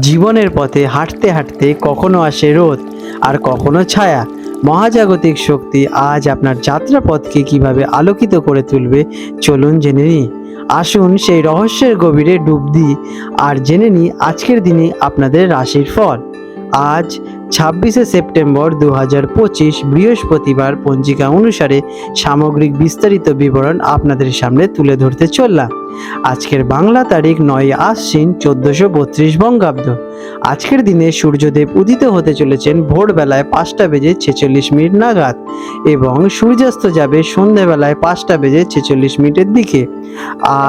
জীবনের পথে হাঁটতে হাঁটতে কখনো আসে রোদ আর কখনো ছায়া। মহাজাগতিক শক্তি আজ আপনার যাত্রাপথকে কীভাবে আলোকিত করে তুলবে, চলুন জেনে নিই। আসুন সেই রহস্যের গভীরে ডুব দিই আর জেনে নিই আজকের দিনে আপনাদের রাশির ফল। আজ ছাব্বিশে সেপ্টেম্বর দু হাজার পঁচিশ বৃহস্পতিবার পঞ্জিকা অনুসারে সামগ্রিক বিস্তারিত বিবরণ আপনাদের সামনে তুলে ধরতে চললাম। আজকের বাংলা তারিখ নয় আশ্বিন চোদ্দোশো বত্রিশ বঙ্গাব্দ। আজকের দিনে সূর্যদেব উদিত হতে চলেছেন ভোরবেলায় পাঁচটা বেজে ছেচল্লিশ মিনিট নাগাদ এবং সূর্যাস্ত যাবে সন্ধ্যেবেলায় পাঁচটা বেজে ছেচল্লিশ মিনিটের দিকে।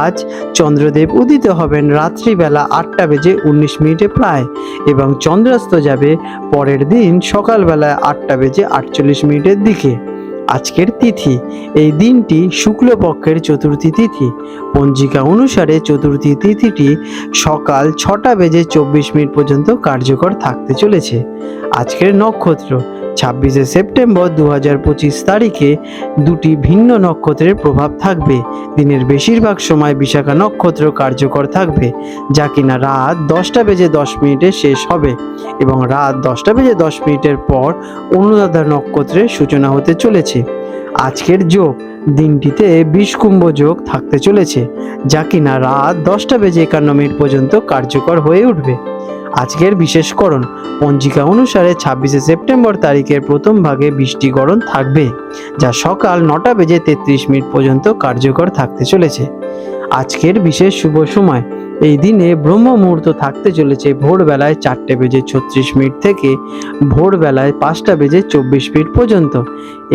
আজ চন্দ্রদেব উদিত হবেন রাত্রিবেলা আটটা বেজে উনিশ মিনিটে প্রায় এবং চন্দ্রাস্ত যাবে পরের দিন সকালবেলায় আটটা বেজে আটচল্লিশ মিনিটের দিকে। আজকের তিথি, এই দিনটি শুক্লপক্ষের চতুর্থী তিথি। পঞ্জিকা অনুসারে চতুর্থী তিথিটি সকাল ছটা বেজে চব্বিশ মিনিট পর্যন্ত কার্যকর থাকতে চলেছে। আজকের নক্ষত্র ছাব্বিশে সেপ্টেম্বর দু হাজার পঁচিশ তারিখে দুটি ভিন্ন নক্ষত্রের প্রভাব থাকবে। দিনের বেশিরভাগ সময় বিশাখা নক্ষত্র কার্যকর থাকবে, যা কিনা রাত দশটা বেজে দশ মিনিটে শেষ হবে এবং রাত দশটা বেজে দশ মিনিটের পর অনুরাধা নক্ষত্রের সূচনা হতে চলেছে। আজকের যোগ, দিনটিতে বিষকুম্ভ যোগ থাকতে চলেছে, যা কিনা রাত দশটা বেজে একান্ন মিনিট পর্যন্ত কার্যকর হয়ে উঠবে। আজকের বিশেষকরণ পঞ্জিকা অনুসারে ছাব্বিশে সেপ্টেম্বর তারিখের প্রথম ভাগে বৃষ্টিকরণ থাকবে, যা সকাল নটা বেজে তেত্রিশ মিনিট পর্যন্ত কার্যকর থাকতে চলেছে। আজকের বিশেষ শুভ সময়, এই দিনে ব্রহ্ম মুহূর্ত থাকতে চলেছে ভোরবেলায় চারটে বেজে ছত্রিশ মিনিট থেকে ভোরবেলায় পাঁচটা বেজে চব্বিশ মিনিট পর্যন্ত।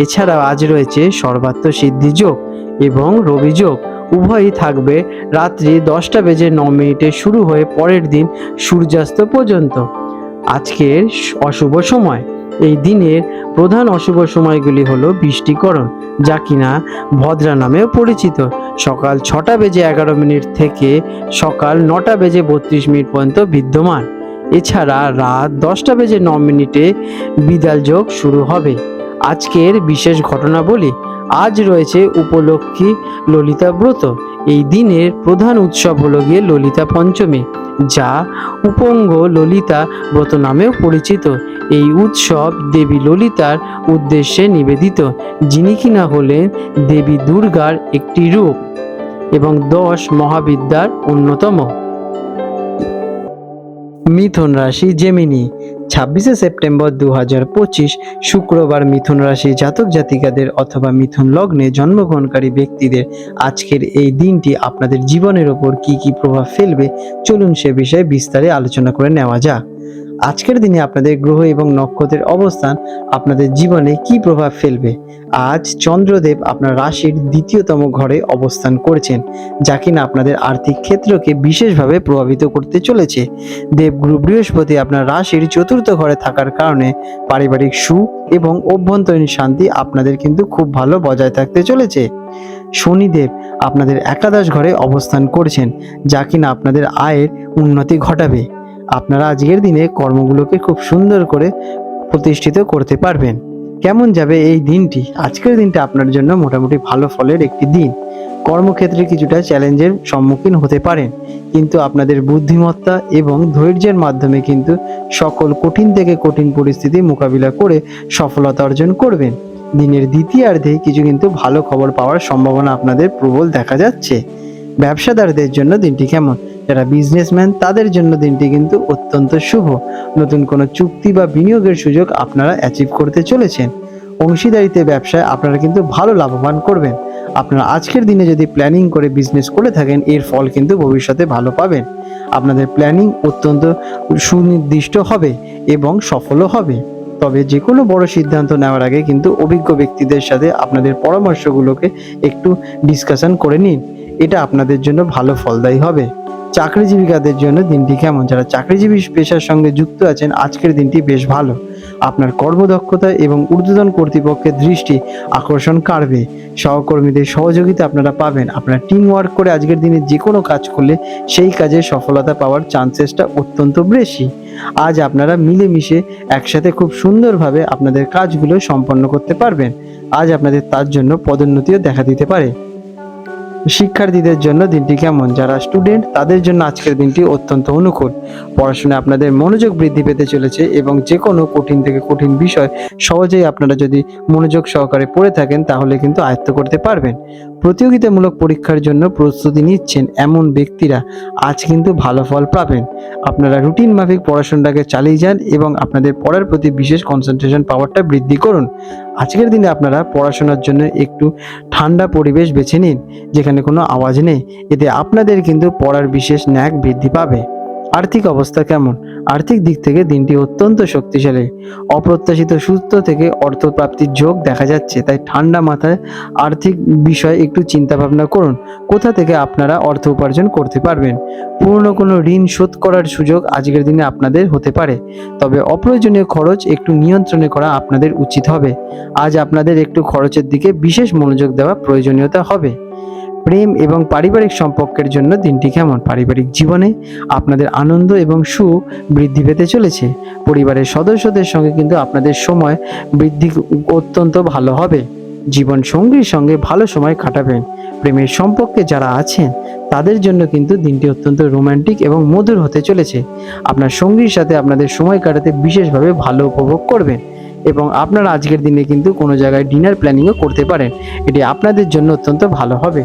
এছাড়াও আজ রয়েছে সর্বাত্ম সিদ্ধি যোগ এবং রবি যোগ। উভয়ই থাকবে। রাত্রি দশটা বেজে ন মিনিটে শুরু হয়ে পরের দিন সূর্যাস্ত পর্যন্ত। আজকের অশুভ সময়। এই দিনের প্রধান অশুভ সময়গুলি হলো বৃষ্টিকরণ, যা কিনা ভদ্রা নামেও পরিচিত। সকাল ছটা বেজে এগারো মিনিট থেকে সকাল নটা বেজে বত্রিশ মিনিট পর্যন্ত বিদ্যমান। এছাড়া রাত দশটা বেজে ন মিনিটে বিদাল যোগ শুরু হবে। আজকের বিশেষ ঘটনা বলি, আজ রয়েছে উপলক্ষী ললিতা ব্রত। এই দিনের প্রধান উৎসব হলো গিয়ে ললিতা পঞ্চমী, যা উপঙ্গ ললিতা ব্রত নামেও পরিচিত। এই উৎসব দেবী ললিতার উদ্দেশ্যে নিবেদিত, যিনি কিনা হলেন দেবী দুর্গার একটি রূপ এবং দশ মহাবিদ্যার অন্যতম। মিথুন রাশি জেমিনি ছাব্বিশে সেপ্টেম্বর দু হাজার পঁচিশ শুক্রবার মিথুন রাশি জাতক জাতিকাদের অথবা মিথুন লগ্নে জন্মগ্রহণকারী ব্যক্তিদের আজকের এই দিনটি আপনাদের জীবনের ওপর কি কি প্রভাব ফেলবে চলুন সে বিষয়ে বিস্তারে আলোচনা করে নেওয়া যাক। আজকের দিনে আপনাদের গ্রহ এবং নক্ষত্রের অবস্থান আপনাদের জীবনে কি প্রভাব ফেলবে? আজ চন্দ্রদেব আপনার রাশির দ্বিতীয়তম ঘরে অবস্থান করছেন, যা কিনা আপনাদের আর্থিক ক্ষেত্রকে বিশেষভাবে প্রভাবিত করতে চলেছে। দেবগুরু বৃহস্পতি আপনার রাশির চতুর্থ ঘরে থাকার কারণে পারিবারিক সুখ এবং অভ্যন্তরীণ শান্তি আপনাদের কিন্তু খুব ভালো বজায় থাকতে চলেছে। শনিদেব আপনাদের একাদশ ঘরে অবস্থান করছেন, যা কিনা আপনাদের আয়ের উন্নতি ঘটাবে। আপনারা আজকের দিনে কর্মগুলোকে খুব সুন্দর করে প্রতিষ্ঠিত করতে পারবেন। কেমন যাবে এই দিনটি? আজকের দিনটা আপনার জন্য মোটামুটি ভালো ফলের একটি দিন। কর্মক্ষেত্রে কিছুটা চ্যালেঞ্জের সম্মুখীন হতে পারেন, কিন্তু আপনাদের বুদ্ধিমত্তা এবং ধৈর্যের মাধ্যমে কিন্তু সকল কঠিন থেকে কঠিন পরিস্থিতি মোকাবিলা করে সফলতা অর্জন করবেন। দিনের দ্বিতীয়ার্ধে কিছু কিন্তু ভালো খবর পাওয়ার সম্ভাবনা আপনাদের প্রবল দেখা যাচ্ছে। ব্যবসাদারদের জন্য দিনটি কেমন? যারা বিজনেসম্যান তাদের জন্য দিনটি কিন্তু অত্যন্ত শুভ। নতুন কোনো চুক্তি বা বিনিয়োগের সুযোগ আপনারা অ্যাচিভ করতে চলেছেন। অংশীদারিতে ব্যবসায় আপনারা কিন্তু ভালো লাভবান করবেন। আপনারা আজকের দিনে যদি প্ল্যানিং করে বিজনেস করে থাকেন, এর ফল কিন্তু ভবিষ্যতে ভালো পাবেন। আপনাদের প্ল্যানিং অত্যন্ত সুনির্দিষ্ট হবে এবং সফলও হবে। তবে যে কোনো বড় সিদ্ধান্ত নেওয়ার আগে কিন্তু অভিজ্ঞ ব্যক্তিদের সাথে আপনাদের পরামর্শগুলোকে একটু ডিসকাশন করে নিন। এটা আপনাদের জন্য ভালো ফলদায়ী হবে। চাকরিজীবিকাদের জন্য দিনটি কেমন? যারা চাকরিজীবী পেশার সঙ্গে যুক্ত আছেন, আজকের দিনটি বেশ ভালো। আপনার কর্মদক্ষতা এবং ঊর্ধ্বতন কর্তৃপক্ষের দৃষ্টি আকর্ষণ কাড়বে। সহকর্মীদের সহযোগিতা আপনারা পাবেন। আপনারা টিম ওয়ার্ক করে আজকের দিনে যে কোনো কাজ করলে সেই কাজে সফলতা পাওয়ার চান্সেসটা অত্যন্ত বেশি। আজ আপনারা মিলেমিশে একসাথে খুব সুন্দরভাবে আপনাদের কাজগুলো সম্পন্ন করতে পারবেন। আজ আপনাদের তার জন্য পদোন্নতিও দেখা দিতে পারে। শিক্ষার্থীদের জন্য দিনটি কেমন? যারা স্টুডেন্ট তাদের জন্য আজকের দিনটি অত্যন্ত অনুকূল। পড়াশোনায় আপনাদের মনোযোগ বৃদ্ধি পেতে চলেছে এবং যে কোনো কঠিন থেকে কঠিন বিষয় সহজেই আপনারা যদি মনোযোগ সহকারে পড়ে থাকেন, তাহলে কিন্তু আয়ত্ত করতে পারবেন। প্রতিযোগিতামূলক পরীক্ষার জন্য প্রস্তুতি নিচ্ছেন এমন ব্যক্তিরা আজ কিন্তু ভালো ফল পাবেন। আপনারা রুটিন মাফিক পড়াশোনাটাকে চালিয়ে যান এবং আপনাদের পড়ার প্রতি বিশেষ কনসেন্ট্রেশন পাওয়ারটা বৃদ্ধি করুন। আজকের দিনে আপনারা পড়াশোনার জন্য একটু ঠান্ডা পরিবেশ বেছে নিন, যেখানে কোনো আওয়াজ নেই। এতে আপনাদের কিন্তু পড়ার বিশেষ ন্যাক বৃদ্ধি পাবে। আর্থিক অবস্থা কেমন? আর্থিক দিক থেকে দিনটি অত্যন্ত শক্তিশালী। অপ্রত্যাশিত সূত্র থেকে অর্থ প্রাপ্তির যোগ দেখা যাচ্ছে, তাই ঠান্ডা মাথায় আর্থিক বিষয়ে একটু চিন্তা ভাবনা করুন। কোথা থেকে আপনারা অর্থ উপার্জন করতে পারবেন? পুরনো কোনো ঋণ শোধ করার সুযোগ আজকের দিনে আপনাদের হতে পারে, তবে অপ্রয়োজনীয় খরচ একটু নিয়ন্ত্রণে করা আপনাদের উচিত হবে। আজ আপনাদের একটু খরচের দিকে বিশেষ মনোযোগ দেওয়া প্রয়োজনীয়তা হবে। প্রেম এবং পারিবারিক সম্পর্কের জন্য দিনটি কেমন? পারিবারিক জীবনে আপনাদের আনন্দ এবং সুখ বৃদ্ধি পেতে চলেছে। পরিবারের সদস্যদের সঙ্গে কিন্তু আপনাদের সময় বৃদ্ধি অত্যন্ত ভালো হবে। জীবন সঙ্গীর সঙ্গে ভালো সময় কাটাবেন। প্রেমের সম্পর্কে যারা আছেন, তাদের জন্য কিন্তু দিনটি অত্যন্ত রোমান্টিক এবং মধুর হতে চলেছে। আপনার সঙ্গীর সাথে আপনাদের সময় কাটাতে বিশেষভাবে ভালো উপভোগ করবেন এবং আপনারা আজকের দিনে কিন্তু কোনো জায়গায় ডিনার প্ল্যানিংও করতে পারেন। এটি আপনাদের জন্য অত্যন্ত ভালো হবে।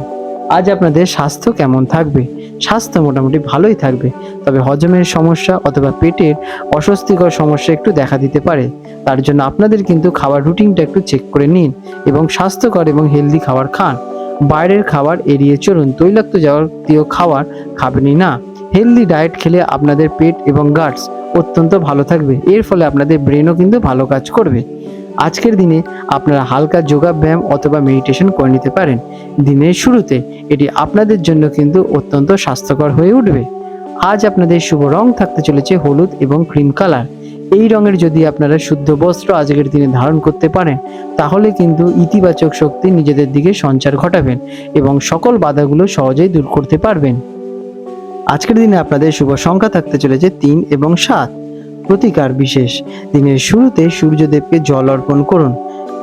আজ আপনাদের স্বাস্থ্য কেমন থাকবে? স্বাস্থ্য মোটামুটি ভালোই থাকবে, তবে হজমের সমস্যা অথবা পেটের অস্বস্তিকর সমস্যা একটু দেখা দিতে পারে। তার জন্য আপনাদের কিন্তু খাবার রুটিনটা একটু চেক করে নিন এবং স্বাস্থ্যকর এবং হেলদি খাবার খান। বাইরের খাবার এড়িয়ে চলুন, তৈলাক্ত জাতীয় খাবার খাবেনই না। হেলদি ডায়েট খেলে আপনাদের পেট এবং গাটস অত্যন্ত ভালো থাকবে, এর ফলে আপনাদের ব্রেনও কিন্তু ভালো কাজ করবে। আজকের দিনে আপনারা হালকা যোগাব্যায়াম অথবা মেডিটেশন করে নিতে পারেন। দিনের শুরুতে এটি আপনাদের জন্য কিন্তু অত্যন্ত স্বাস্থ্যকর হয়ে উঠবে। আজ আপনাদের শুভ রং থাকতে চলেছে হলুদ এবং ক্রিম কালার এই রঙের যদি আপনারা শুদ্ধ বস্ত্র আজকের দিনে ধারণ করতে পারেন, তাহলে কিন্তু ইতিবাচক শক্তি নিজেদের দিকে সঞ্চার ঘটাবেন এবং সকল বাধাগুলো সহজেই দূর করতে পারবেন। আজকের দিনে আপনাদের শুভ সংখ্যা থাকতে চলেছে তিন এবং সাত। প্রতিকার বিশেষ। দিনের শুরুতে সূর্যদেবকে জল অর্পণ করুন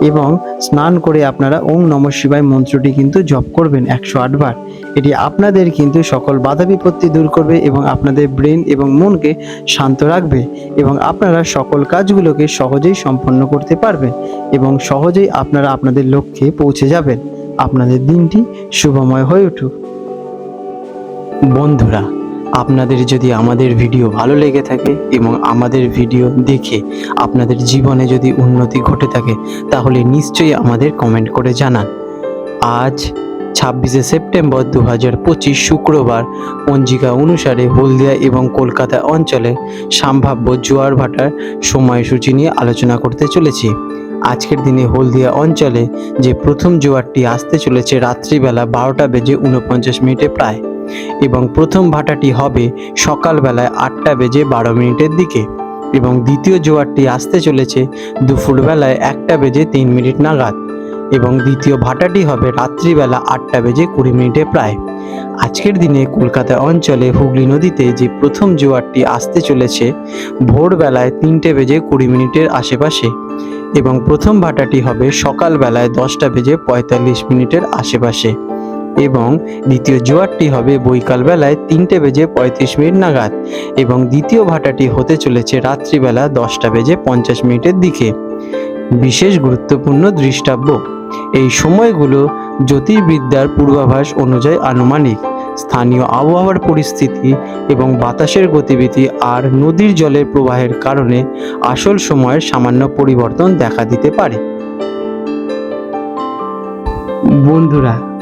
এবং স্নান করে আপনারা ওম নম শিবায় মন্ত্রটি কিন্তু জপ করবেন একশো আটবার এটি আপনাদের কিন্তু সকল বাধা বিপত্তি দূর করবে এবং আপনাদের ব্রেন এবং মনকে শান্ত রাখবে এবং আপনারা সকল কাজগুলোকে সহজেই সম্পন্ন করতে পারবেন এবং সহজেই আপনারা আপনাদের লক্ষ্যে পৌঁছে যাবেন। আপনাদের দিনটি শুভময় হয়ে উঠুক। বন্ধুরা আপনাদের যদি আমাদের ভিডিও ভালো লেগে থাকে এবং আমাদের ভিডিও দেখে আপনাদের জীবনে যদি উন্নতি ঘটে থাকে, তাহলে নিশ্চয়ই আমাদের কমেন্ট করে জানান। আজ ছাব্বিশে সেপ্টেম্বর দু হাজার পঁচিশ শুক্রবার, পঞ্জিকা অনুসারে হলদিয়া এবং কলকাতা অঞ্চলে সম্ভাব্য জোয়ার ভাটার সময়সূচি নিয়ে আলোচনা করতে চলেছি। আজকের দিনে হলদিয়া অঞ্চলে যে প্রথম জোয়ারটি আসতে চলেছে রাত্রিবেলা বারোটা বেজে উনপঞ্চাশ মিনিটে প্রায়। এবং প্রথম ভাটাটি হবে সকালবেলায় আটটা বেজে বারো মিনিটের দিকে এবং দ্বিতীয় জোয়ারটি আসতে চলেছে দুপুরবেলায় একটা বেজে তিন মিনিট নাগাদ এবং দ্বিতীয় ভাটাটি হবে রাত্রিবেলা আটটা বেজে কুড়ি মিনিটে প্রায়। আজকের দিনে কলকাতা অঞ্চলে হুগলি নদীতে যে প্রথম জোয়ারটি আসতে চলেছে ভোরবেলায় তিনটে বেজে কুড়ি মিনিটের আশেপাশে এবং প্রথম ভাটাটি হবে সকালবেলায় দশটা বেজে পঁয়তাল্লিশ মিনিটের আশেপাশে। এবং দ্বিতীয় জোয়ারটি হবে বৈকাল বেলায় তিনটে বেজে পঁয়ত্রিশ মিনিট নাগাদ এবং দ্বিতীয় ভাটাটি হতে চলেছে রাত্রিবেলা দশটা বেজে পঞ্চাশ মিনিটের দিকে। বিশেষ গুরুত্বপূর্ণ দৃষ্টাব্য, এই সময়গুলো জ্যোতির্বিদ্যার পূর্বাভাস অনুযায়ী আনুমানিক। স্থানীয় আবহাওয়ার পরিস্থিতি এবং বাতাসের গতিবিধি আর নদীর জলের প্রবাহের কারণে আসল সময়ের সামান্য পরিবর্তন দেখা দিতে পারে। বন্ধুরা